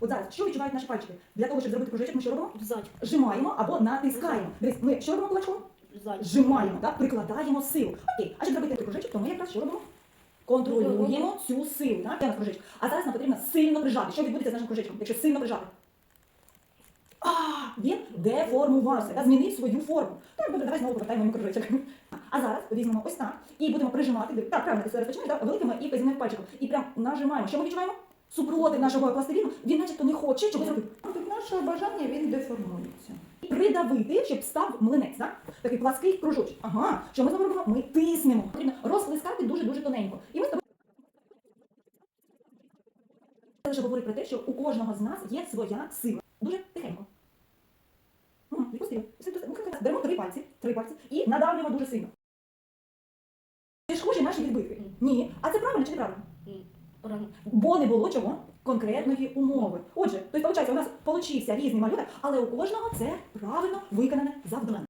От зараз, що відчувають наші пальчики? Для того, щоб зробити кружечок, ми що робимо? Ззаді. Зжимаємо або натискаємо. Дивись, ми що робимо кулачком? Ззаді. Зжимаємо, так? Прикладаємо силу. Окей, а щоб зробити кружечок, то ми якраз що робимо? Контролюємо цю силу, так? У кружечок? А зараз нам потрібно сильно прижати. Що відбудеться з нашим кружечком, якщо сильно прижати? А, він деформувався, та змінив свою форму. Так, добре, давай знову повертаємо кружечок. А зараз візьмемо ось так і будемо прижимати. Так, правильно, ти зараз починаєш, так, великими і вказівним пальчиком. І прям нажимаємо. Що ми відчуваємо? Супротив нашого пластиліну, він начебто не хоче чогось робити. Нашого бажання він деформується. Придавити, щоб став млинець, так? Такий плаский кружочок. Ага, що ми з вами робимо? Ми тиснемо. Потрібно розплескати дуже-дуже тоненько. І ми з тобою Я лише говорить про те, що у кожного з нас є своя сила. Дуже тихенько. Ага, відпустили. Беремо три пальці, три пальці і надавлюємо дуже сильно. Чи схожі наші відбитки? Ні. А це правильно чи неправильно? Правильно. Бо не було чого конкретної умови. Отже, то тобто, виходить, у нас получився різний малюнок, але у кожного це правильно виконане завдання.